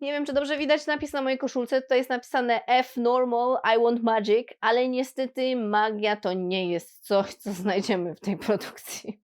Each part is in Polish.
Nie wiem, czy dobrze widać napis na mojej koszulce. Tutaj jest napisane F normal, I want magic, ale niestety magia to nie jest coś, co znajdziemy w tej produkcji.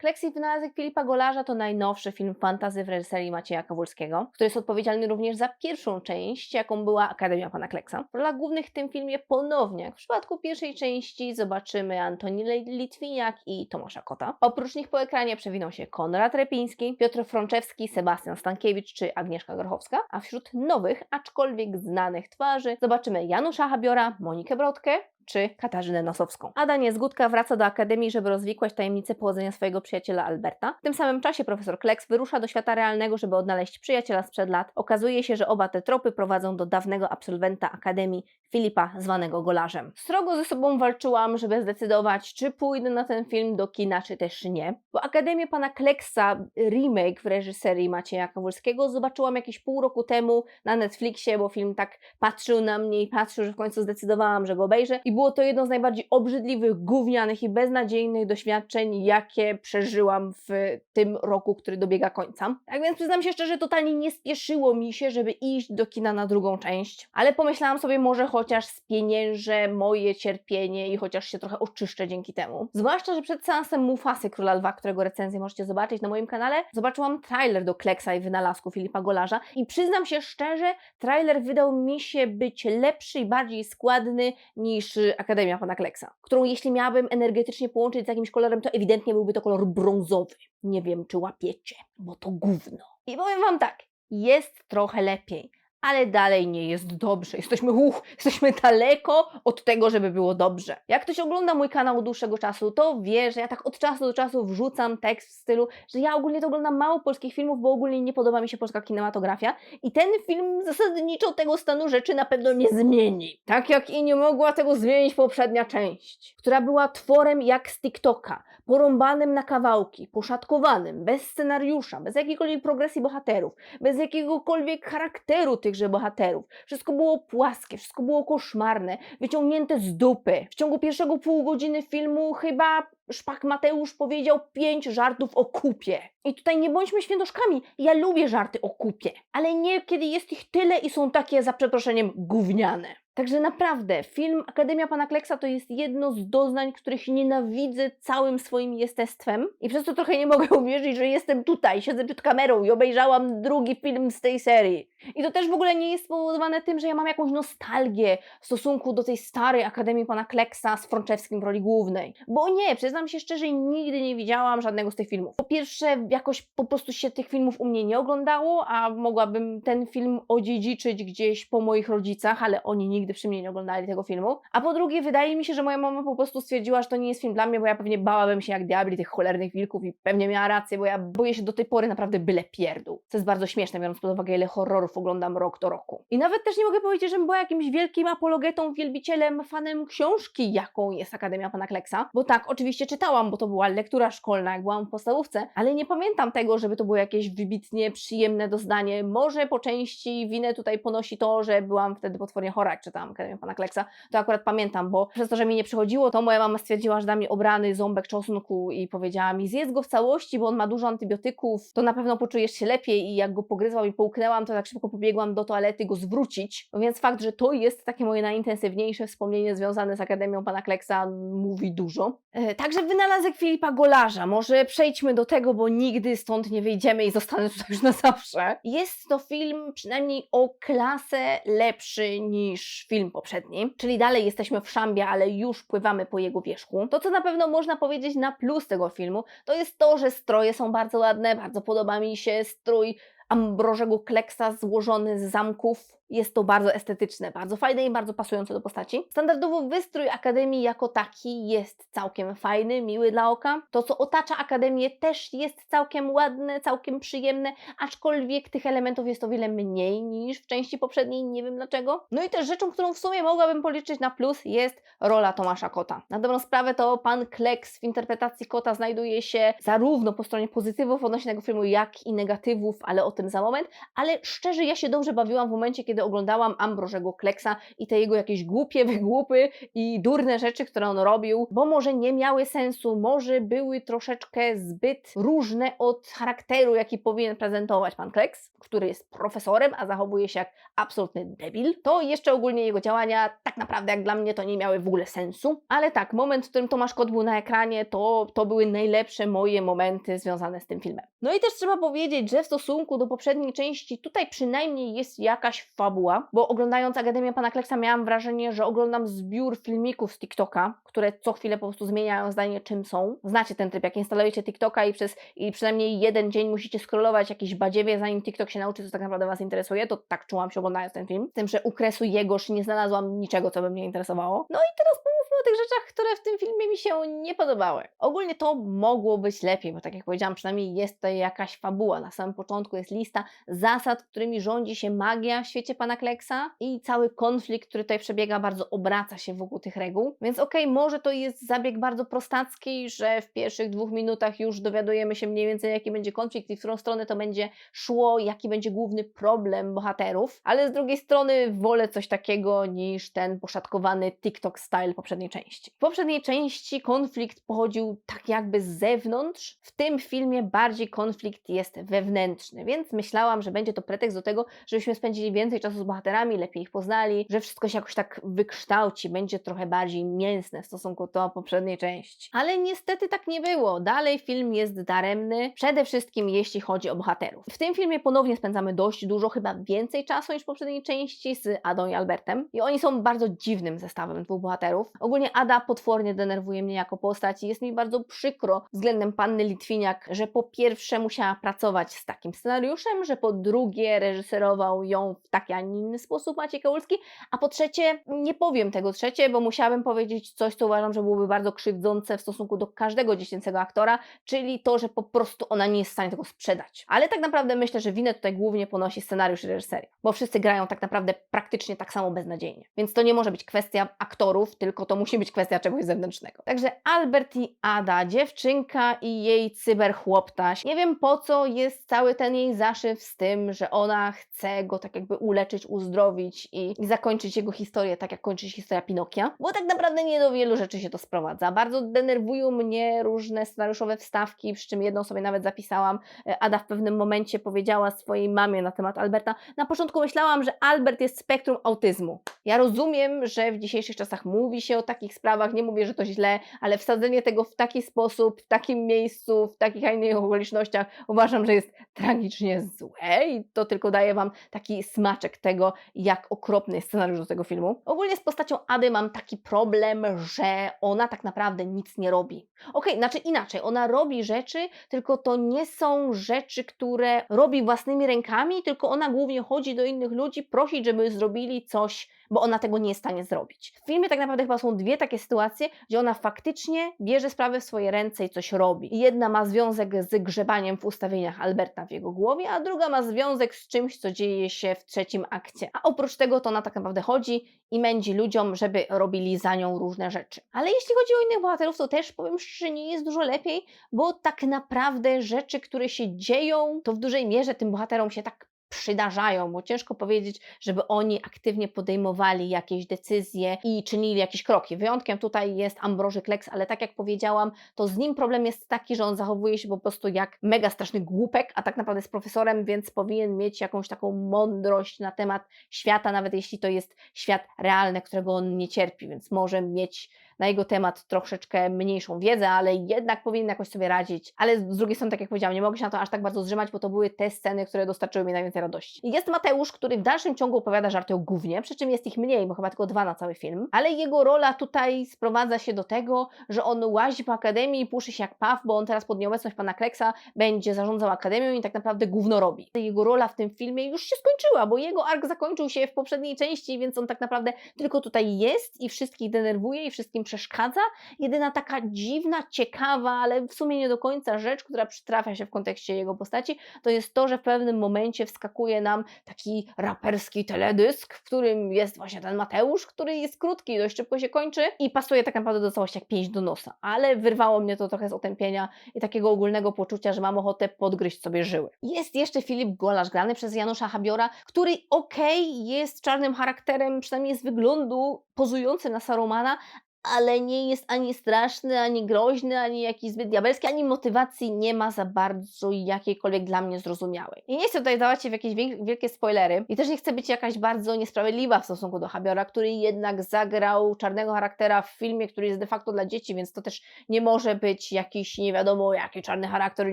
Kleks i wynalazek Filipa Golarza to najnowszy film fantazy w reżyserii Macieja Kawulskiego, który jest odpowiedzialny również za pierwszą część, jaką była Akademia Pana Kleksa. W rolach głównych w tym filmie ponownie, jak w przypadku pierwszej części, zobaczymy Antonilę Litwiniak i Tomasza Kota. Oprócz nich po ekranie przewiną się Konrad Repiński, Piotr Frączewski, Sebastian Stankiewicz czy Agnieszka Grochowska, a wśród nowych, aczkolwiek znanych twarzy zobaczymy Janusza Habiora, Monikę Brodkę, czy Katarzynę Nosowską. Ada Niezgódka wraca do Akademii, żeby rozwikłać tajemnicę pochodzenia swojego przyjaciela Alberta. W tym samym czasie profesor Kleks wyrusza do świata realnego, żeby odnaleźć przyjaciela sprzed lat. Okazuje się, że oba te tropy prowadzą do dawnego absolwenta Akademii, Filipa, zwanego Golarzem. Srogo ze sobą walczyłam, żeby zdecydować, czy pójdę na ten film do kina, czy też nie. Bo Akademię Pana Kleksa, remake w reżyserii Macieja Kowalskiego, zobaczyłam jakieś pół roku temu na Netflixie, bo film tak patrzył na mnie i patrzył, że w końcu zdecydowałam, że go obejrzę. I było to jedno z najbardziej obrzydliwych, gównianych i beznadziejnych doświadczeń, jakie przeżyłam w tym roku, który dobiega końca. Tak więc przyznam się szczerze, totalnie nie spieszyło mi się, żeby iść do kina na drugą część, ale pomyślałam sobie, może chociaż spieniężę moje cierpienie i chociaż się trochę oczyszczę dzięki temu. Zwłaszcza, że przed seansem Mufasy Króla Lwa, którego recenzję możecie zobaczyć na moim kanale, zobaczyłam trailer do Kleksa i wynalazku Filipa Golarza i przyznam się szczerze, trailer wydał mi się być lepszy i bardziej składny niż Akademia Pana Kleksa, którą jeśli miałabym energetycznie połączyć z jakimś kolorem, to ewidentnie byłby to kolor brązowy. Nie wiem, czy łapiecie, bo to gówno. I powiem Wam tak, jest trochę lepiej, ale dalej nie jest dobrze. Jesteśmy, uch, jesteśmy daleko od tego, żeby było dobrze. Jak ktoś ogląda mój kanał od dłuższego czasu, to wie, że ja tak od czasu do czasu wrzucam tekst w stylu, że ja ogólnie to oglądam mało polskich filmów, bo ogólnie nie podoba mi się polska kinematografia i ten film zasadniczo tego stanu rzeczy na pewno nie zmieni. Tak jak i nie mogła tego zmienić poprzednia część, która była tworem jak z TikToka, porąbanym na kawałki, poszatkowanym, bez scenariusza, bez jakiejkolwiek progresji bohaterów, bez jakiegokolwiek charakteru tychże bohaterów. Wszystko było płaskie, wszystko było koszmarne, wyciągnięte z dupy. W ciągu pierwszego pół godziny filmu chyba Szpak Mateusz powiedział pięć żartów o kupie. I tutaj nie bądźmy świętoszkami. Ja lubię żarty o kupie, ale nie kiedy jest ich tyle i są takie, za przeproszeniem, gówniane. Także naprawdę, film Akademia Pana Kleksa to jest jedno z doznań, których nienawidzę całym swoim jestestwem i przez to trochę nie mogę uwierzyć, że jestem tutaj, siedzę przed kamerą i obejrzałam drugi film z tej serii. I to też w ogóle nie jest spowodowane tym, że ja mam jakąś nostalgię w stosunku do tej starej Akademii Pana Kleksa z Frączewskim w roli głównej. Bo nie, przyznam się szczerze, nigdy nie widziałam żadnego z tych filmów. Po pierwsze, jakoś po prostu się tych filmów u mnie nie oglądało, a mogłabym ten film odziedziczyć gdzieś po moich rodzicach, ale oni nigdy przy mnie nie oglądali tego filmu. A po drugie, wydaje mi się, że moja mama po prostu stwierdziła, że to nie jest film dla mnie, bo ja pewnie bałabym się jak diabli tych cholernych wilków i pewnie miała rację, bo ja boję się do tej pory naprawdę byle pierdół. Co jest bardzo śmieszne, biorąc pod uwagę, ile horrorów oglądam rok do roku. I nawet też nie mogę powiedzieć, żebym była jakimś wielkim apologetą, wielbicielem, fanem książki, jaką jest Akademia Pana Kleksa. Bo tak, oczywiście czytałam, bo to była lektura szkolna, jak byłam w podstawówce, ale nie pamiętam tego, żeby to było jakieś wybitnie przyjemne doznanie. Może po części winę tutaj ponosi to, że byłam wtedy potwornie chora, czytałam Akademię Pana Kleksa. To akurat pamiętam, bo przez to, że mi nie przychodziło, to moja mama stwierdziła, że da mi obrany ząbek czosnku i powiedziała mi, zjedz go w całości, bo on ma dużo antybiotyków, to na pewno poczujesz się lepiej i jak go pogryzłam i połknęłam, to tak szybko pobiegłam do toalety go zwrócić. No więc fakt, że to jest takie moje najintensywniejsze wspomnienie związane z Akademią Pana Kleksa mówi dużo. E, także wynalazek Filipa Golarza. Może przejdźmy do tego, bo nigdy stąd nie wyjdziemy i zostanę tutaj już na zawsze. Jest to film przynajmniej o klasę lepszy niż film poprzedni, czyli dalej jesteśmy w szambie, ale już pływamy po jego wierzchu. To, co na pewno można powiedzieć na plus tego filmu, to jest to, że stroje są bardzo ładne, bardzo podoba mi się strój Ambrożego Kleksa złożony z zamków. Jest to bardzo estetyczne, bardzo fajne i bardzo pasujące do postaci. Standardowo wystrój Akademii jako taki jest całkiem fajny, miły dla oka. To, co otacza Akademię też jest całkiem ładne, całkiem przyjemne, aczkolwiek tych elementów jest o wiele mniej niż w części poprzedniej, nie wiem dlaczego. No i też rzeczą, którą w sumie mogłabym policzyć na plus jest rola Tomasza Kota. Na dobrą sprawę to pan Kleks w interpretacji Kota znajduje się zarówno po stronie pozytywów odnośnie tego filmu, jak i negatywów, ale o tym za moment. Ale szczerze, ja się dobrze bawiłam w momencie, kiedy kiedy oglądałam Ambrożego Kleksa i te jego jakieś głupie wygłupy i durne rzeczy, które on robił, bo może nie miały sensu, może były troszeczkę zbyt różne od charakteru, jaki powinien prezentować pan Kleks, który jest profesorem, a zachowuje się jak absolutny debil, to jeszcze ogólnie jego działania tak naprawdę jak dla mnie to nie miały w ogóle sensu. Ale tak, moment, w którym Tomasz Kot był na ekranie, to, to były najlepsze moje momenty związane z tym filmem. No i też trzeba powiedzieć, że w stosunku do poprzedniej części tutaj przynajmniej jest jakaś fabuła, bo oglądając Akademię Pana Kleksa miałam wrażenie, że oglądam zbiór filmików z TikToka, które co chwilę po prostu zmieniają zdanie czym są. Znacie ten tryb, jak instalujecie TikToka i przez i przynajmniej jeden dzień musicie scrollować jakieś badziewie, zanim TikTok się nauczy, co tak naprawdę Was interesuje, to tak czułam się oglądając ten film. Z tym, że u kresu jegoż nie znalazłam niczego, co by mnie interesowało. No i teraz pomówmy o tych rzeczach, które w tym filmie mi się nie podobały. Ogólnie to mogło być lepiej, bo tak jak powiedziałam, przynajmniej jest tutaj jakaś fabuła. Na samym początku jest lista zasad, którymi rządzi się magia w świecie pana Kleksa i cały konflikt, który tutaj przebiega, bardzo obraca się wokół tych reguł. Więc okej, okay, może to jest zabieg bardzo prostacki, że w pierwszych dwóch minutach już dowiadujemy się mniej więcej, jaki będzie konflikt i w którą stronę to będzie szło, jaki będzie główny problem bohaterów, ale z drugiej strony wolę coś takiego niż ten poszatkowany TikTok style części. W poprzedniej części konflikt pochodził tak jakby z zewnątrz, w tym filmie bardziej konflikt jest wewnętrzny, więc myślałam, że będzie to pretekst do tego, żebyśmy spędzili więcej czasu z bohaterami, lepiej ich poznali, że wszystko się jakoś tak wykształci, będzie trochę bardziej mięsne w stosunku do poprzedniej części. Ale niestety tak nie było. Dalej film jest daremny, przede wszystkim jeśli chodzi o bohaterów. W tym filmie ponownie spędzamy dość dużo, chyba więcej czasu niż w poprzedniej części z Adą i Albertem. I oni są bardzo dziwnym zestawem dwóch bohaterów. Ogólnie Ada potwornie denerwuje mnie jako postać i jest mi bardzo przykro względem panny Litwiniak, że po pierwsze musiała pracować z takim scenariuszem, że po drugie reżyserował ją w taki, a nie inny sposób Maciej Kałulski, a po trzecie, nie powiem tego trzecie, bo musiałabym powiedzieć coś, co uważam, że byłoby bardzo krzywdzące w stosunku do każdego dziecięcego aktora, czyli to, że po prostu ona nie jest w stanie tego sprzedać. Ale tak naprawdę myślę, że winę tutaj głównie ponosi scenariusz i reżyseria, bo wszyscy grają tak naprawdę praktycznie tak samo beznadziejnie. Więc to nie może być kwestia aktorów, tylko to musi być kwestia czegoś zewnętrznego. Także Albert i Ada, dziewczynka i jej cyberchłoptaś. Nie wiem po co jest cały ten jej zaszyw z tym, że ona chce go tak jakby uleczyć, uzdrowić i, i zakończyć jego historię tak jak kończy się historia Pinokia, bo tak naprawdę nie do wielu rzeczy się to sprowadza. Bardzo denerwują mnie różne scenariuszowe wstawki, przy czym jedną sobie nawet zapisałam. Ada w pewnym momencie powiedziała swojej mamie na temat Alberta. Na początku myślałam, że Albert jest spektrum autyzmu. Ja rozumiem, że w dzisiejszych czasach mówi się o takich sprawach, nie mówię, że to źle, ale wsadzenie tego w taki sposób, w takim miejscu, w takich, a innych okolicznościach uważam, że jest tragicznie złe i to tylko daje Wam taki smaczek tego, jak okropny jest scenariusz do tego filmu. Ogólnie z postacią Ady mam taki problem, że ona tak naprawdę nic nie robi. Okay, znaczy inaczej, ona robi rzeczy, tylko to nie są rzeczy, które robi własnymi rękami, tylko ona głównie chodzi do innych ludzi, prosić, żeby zrobili coś bo ona tego nie jest w stanie zrobić. W filmie tak naprawdę chyba są dwie takie sytuacje, gdzie ona faktycznie bierze sprawę w swoje ręce i coś robi. Jedna ma związek z grzebaniem w ustawieniach Alberta w jego głowie, a druga ma związek z czymś, co dzieje się w trzecim akcie. A oprócz tego to ona tak naprawdę chodzi i mędzi ludziom, żeby robili za nią różne rzeczy. Ale jeśli chodzi o innych bohaterów, to też powiem szczerze, nie jest dużo lepiej, bo tak naprawdę rzeczy, które się dzieją, to w dużej mierze tym bohaterom się tak przydarzają, bo ciężko powiedzieć, żeby oni aktywnie podejmowali jakieś decyzje i czynili jakieś kroki. Wyjątkiem tutaj jest Ambroży Kleks, ale tak jak powiedziałam, to z nim problem jest taki, że on zachowuje się po prostu jak mega straszny głupek, a tak naprawdę jest profesorem, więc powinien mieć jakąś taką mądrość na temat świata, nawet jeśli to jest świat realny, którego on nie cierpi, więc może mieć na jego temat troszeczkę mniejszą wiedzę, ale jednak powinien jakoś sobie radzić. Ale z drugiej strony, tak jak powiedziałam, nie mogę się na to aż tak bardzo zrzymać, bo to były te sceny, które dostarczyły mi najwięcej radości. I jest Mateusz, który w dalszym ciągu opowiada żarty o gównie, przy czym jest ich mniej, bo chyba tylko dwa na cały film, ale jego rola tutaj sprowadza się do tego, że on łazi po akademii i puszy się jak paw, bo on teraz pod nieobecność pana Kleksa będzie zarządzał akademią i tak naprawdę gówno robi. Jego rola w tym filmie już się skończyła, bo jego ark zakończył się w poprzedniej części, więc on tak naprawdę tylko tutaj jest i wszystkich denerwuje i wszystkim przeszkadza. Jedyna taka dziwna, ciekawa, ale w sumie nie do końca rzecz, która przytrafia się w kontekście jego postaci, to jest to, że w pewnym momencie wskakuje nam taki raperski teledysk, w którym jest właśnie ten Mateusz, który jest krótki, dość szybko się kończy i pasuje tak naprawdę do całości jak pięść do nosa. Ale wyrwało mnie to trochę z otępienia i takiego ogólnego poczucia, że mam ochotę podgryźć sobie żyły. Jest jeszcze Filip Golasz, grany przez Janusza Habiora, który okej, jest czarnym charakterem, przynajmniej z wyglądu, pozujący na Sarumana, ale nie jest ani straszny, ani groźny, ani jakiś zbyt diabelski, ani motywacji nie ma za bardzo jakiejkolwiek dla mnie zrozumiałej. I nie chcę tutaj dawać się w jakieś wielkie spoilery i też nie chcę być jakaś bardzo niesprawiedliwa w stosunku do Habiora, który jednak zagrał czarnego charaktera w filmie, który jest de facto dla dzieci, więc to też nie może być jakiś nie wiadomo jaki czarny charakter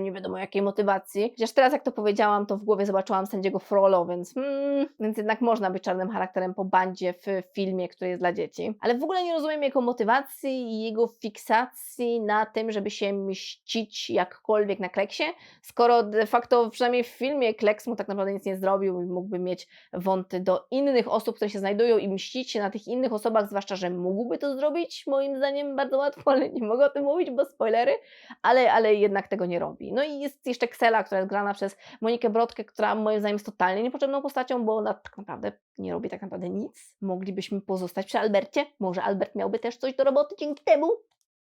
nie wiadomo jakiej motywacji. Chociaż teraz jak to powiedziałam, to w głowie zobaczyłam sędziego Frollo, więc hmm, więc jednak można być czarnym charakterem po bandzie w filmie, który jest dla dzieci. Ale w ogóle nie rozumiem jego motywacji i jego fiksacji na tym, żeby się mścić jakkolwiek na Kleksie, skoro de facto przynajmniej w filmie Kleks mu tak naprawdę nic nie zrobił i mógłby mieć wąty do innych osób, które się znajdują i mścić się na tych innych osobach, zwłaszcza, że mógłby to zrobić, moim zdaniem bardzo łatwo, ale nie mogę o tym mówić, bo spoilery, ale, ale jednak tego nie robi. No i jest jeszcze Ksela, która jest grana przez Monikę Brodkę, która moim zdaniem jest totalnie niepotrzebną postacią, bo ona tak naprawdę nie robi tak naprawdę nic. Moglibyśmy pozostać przy Albercie, może Albert miałby też coś do roboty dzięki temu.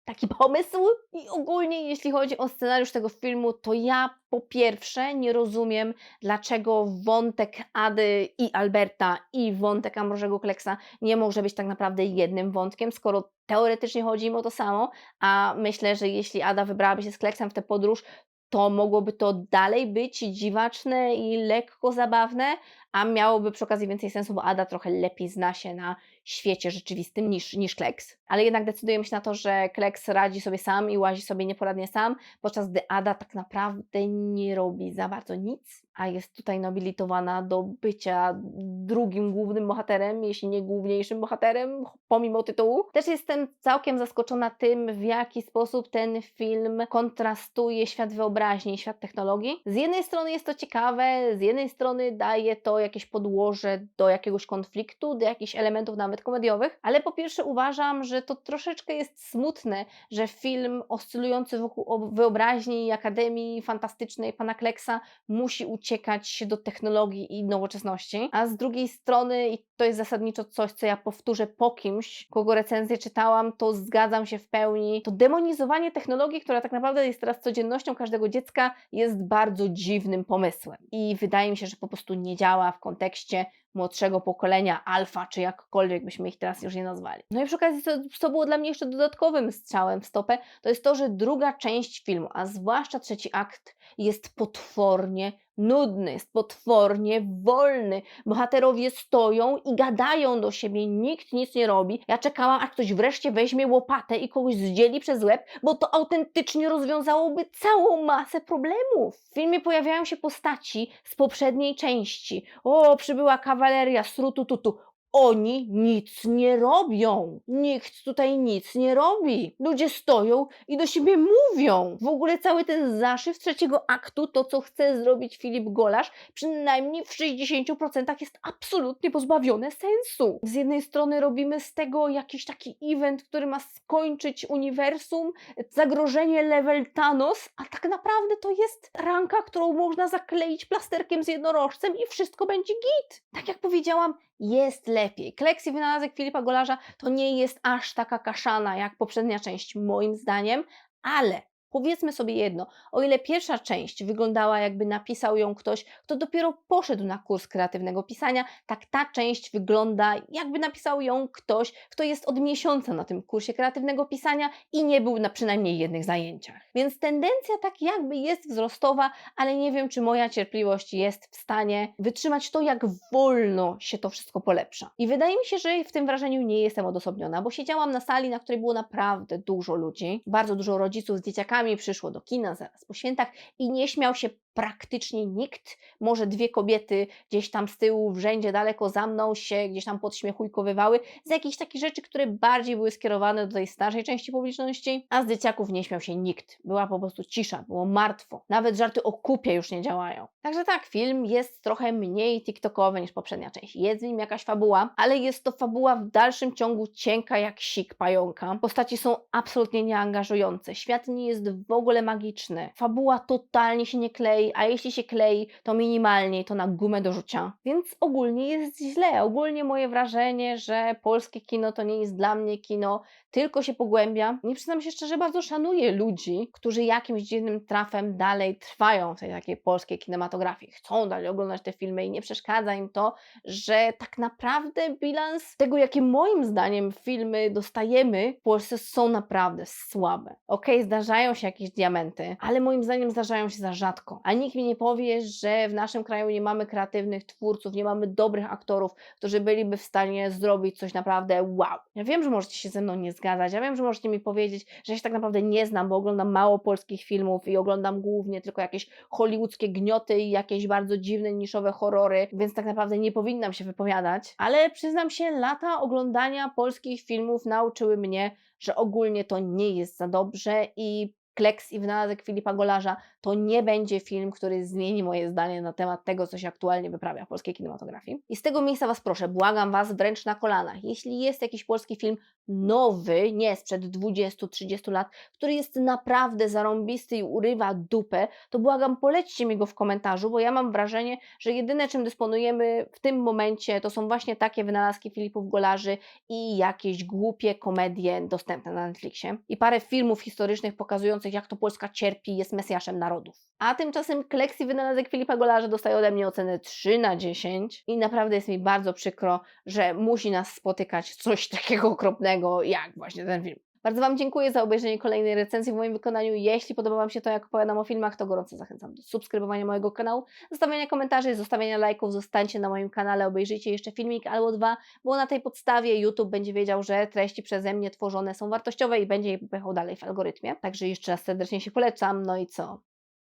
Taki pomysł. I ogólnie, jeśli chodzi o scenariusz tego filmu, to ja po pierwsze nie rozumiem, dlaczego wątek Ady i Alberta i wątek Ambrożego Kleksa nie może być tak naprawdę jednym wątkiem, skoro teoretycznie chodzi im o to samo, a myślę, że jeśli Ada wybrałaby się z Kleksem w tę podróż, to mogłoby to dalej być dziwaczne i lekko zabawne, a miałoby przy okazji więcej sensu, bo Ada trochę lepiej zna się na świecie rzeczywistym niż, niż Kleks. Ale jednak decydujemy się na to, że Kleks radzi sobie sam i łazi sobie nieporadnie sam, podczas gdy Ada tak naprawdę nie robi za bardzo nic, a jest tutaj nobilitowana do bycia drugim głównym bohaterem, jeśli nie główniejszym bohaterem, pomimo tytułu. Też jestem całkiem zaskoczona tym, w jaki sposób ten film kontrastuje świat wyobraźni i świat technologii. Z jednej strony jest to ciekawe, z jednej strony daje to jakieś podłoże do jakiegoś konfliktu, do jakichś elementów nawet komediowych, ale po pierwsze uważam, że to troszeczkę jest smutne, że film oscylujący wokół wyobraźni i Akademii Fantastycznej pana Kleksa musi uciekać do technologii i nowoczesności, a z drugiej strony, i to jest zasadniczo coś, co ja powtórzę po kimś, kogo recenzję czytałam, to zgadzam się w pełni, to demonizowanie technologii, która tak naprawdę jest teraz codziennością każdego dziecka, jest bardzo dziwnym pomysłem. I wydaje mi się, że po prostu nie działa w kontekście młodszego pokolenia alfa, czy jakkolwiek byśmy ich teraz już nie nazwali. No i przy okazji, co, co było dla mnie jeszcze dodatkowym strzałem w stopę, to jest to, że druga część filmu, a zwłaszcza trzeci akt, jest potwornie nudny, jest potwornie wolny. Bohaterowie stoją i gadają do siebie, nikt nic nie robi. Ja czekałam, aż ktoś wreszcie weźmie łopatę i kogoś zdzieli przez łeb, bo to autentycznie rozwiązałoby całą masę problemów. W filmie pojawiają się postaci z poprzedniej części. O, przybyła valeria Strutututu. Oni nic nie robią. Nikt tutaj nic nie robi. Ludzie stoją i do siebie mówią. W ogóle cały ten zaszyw trzeciego aktu, to co chce zrobić Filip Golasz, przynajmniej w 60% jest absolutnie pozbawione sensu. Z jednej strony robimy z tego jakiś taki event, który ma skończyć uniwersum, zagrożenie level Thanos, a tak naprawdę to jest ranka, którą można zakleić plasterkiem z jednorożcem i wszystko będzie git. Tak jak powiedziałam, jest lepiej. Kleks i wynalazek Filipa Golarza to nie jest aż taka kaszana jak poprzednia część, moim zdaniem, ale powiedzmy sobie jedno, o ile pierwsza część wyglądała jakby napisał ją ktoś, kto dopiero poszedł na kurs kreatywnego pisania, tak ta część wygląda jakby napisał ją ktoś, kto jest od miesiąca na tym kursie kreatywnego pisania i nie był na przynajmniej jednych zajęciach. Więc tendencja tak jakby jest wzrostowa, ale nie wiem, czy moja cierpliwość jest w stanie wytrzymać to, jak wolno się to wszystko polepsza. I wydaje mi się, że w tym wrażeniu nie jestem odosobniona, bo siedziałam na sali, na której było naprawdę dużo ludzi, bardzo dużo rodziców z dzieciakami przyszło do kina zaraz po świętach i nie śmiał się praktycznie nikt. Może dwie kobiety gdzieś tam z tyłu w rzędzie daleko za mną się gdzieś tam podśmiechujkowywały z jakichś takich rzeczy, które bardziej były skierowane do tej starszej części publiczności, a z dzieciaków nie śmiał się nikt. Była po prostu cisza, było martwo. Nawet żarty o kupie już nie działają. Także tak, film jest trochę mniej TikTokowy niż poprzednia część. Jest w nim jakaś fabuła, ale jest to fabuła w dalszym ciągu cienka jak sik pająka. Postaci są absolutnie nieangażujące. Świat nie jest w ogóle magiczny. Fabuła totalnie się nie klei, a jeśli się klei, to minimalnie, to na gumę do rzucia. Więc ogólnie jest źle. Ogólnie moje wrażenie, że polskie kino to nie jest dla mnie kino, tylko się pogłębia. Nie przyznam się szczerze, bardzo szanuję ludzi, którzy jakimś dziwnym trafem dalej trwają w tej takiej polskiej kinematografii. Chcą dalej oglądać te filmy i nie przeszkadza im to, że tak naprawdę bilans tego, jakie moim zdaniem filmy dostajemy w Polsce są naprawdę słabe. Okej, zdarzają się jakieś diamenty, ale moim zdaniem zdarzają się za rzadko. A nikt mi nie powie, że w naszym kraju nie mamy kreatywnych twórców, nie mamy dobrych aktorów, którzy byliby w stanie zrobić coś naprawdę wow. Ja wiem, że możecie się ze mną nie zgadzać, ja wiem, że możecie mi powiedzieć, że ja się tak naprawdę nie znam, bo oglądam mało polskich filmów i oglądam głównie tylko jakieś hollywoodzkie gnioty i jakieś bardzo dziwne, niszowe horrory, więc tak naprawdę nie powinnam się wypowiadać. Ale przyznam się, lata oglądania polskich filmów nauczyły mnie, że ogólnie to nie jest za dobrze i Kleks i wynalazek Filipa Golarza to nie będzie film, który zmieni moje zdanie na temat tego, co się aktualnie wyprawia w polskiej kinematografii. I z tego miejsca Was proszę, błagam Was wręcz na kolanach. Jeśli jest jakiś polski film nowy, nie sprzed 20-30 lat, który jest naprawdę zarąbisty i urywa dupę, to błagam, polećcie mi go w komentarzu, bo ja mam wrażenie, że jedyne czym dysponujemy w tym momencie to są właśnie takie wynalazki Filipów Golarzy i jakieś głupie komedie dostępne na Netflixie i parę filmów historycznych pokazujących jak to Polska cierpi jest mesjaszem narodów. A tymczasem Kleks i wynalazek Filipa Golarza dostaje ode mnie ocenę 3 na 10 i naprawdę jest mi bardzo przykro, że musi nas spotykać coś takiego okropnego jak właśnie ten film. Bardzo Wam dziękuję za obejrzenie kolejnej recenzji w moim wykonaniu. Jeśli podoba Wam się to, jak opowiadam o filmach, to gorąco zachęcam do subskrybowania mojego kanału, zostawiania komentarzy, zostawiania lajków, zostańcie na moim kanale, obejrzyjcie jeszcze filmik albo dwa, bo na tej podstawie YouTube będzie wiedział, że treści przeze mnie tworzone są wartościowe i będzie je popychał dalej w algorytmie. Także jeszcze raz serdecznie się polecam. No i co?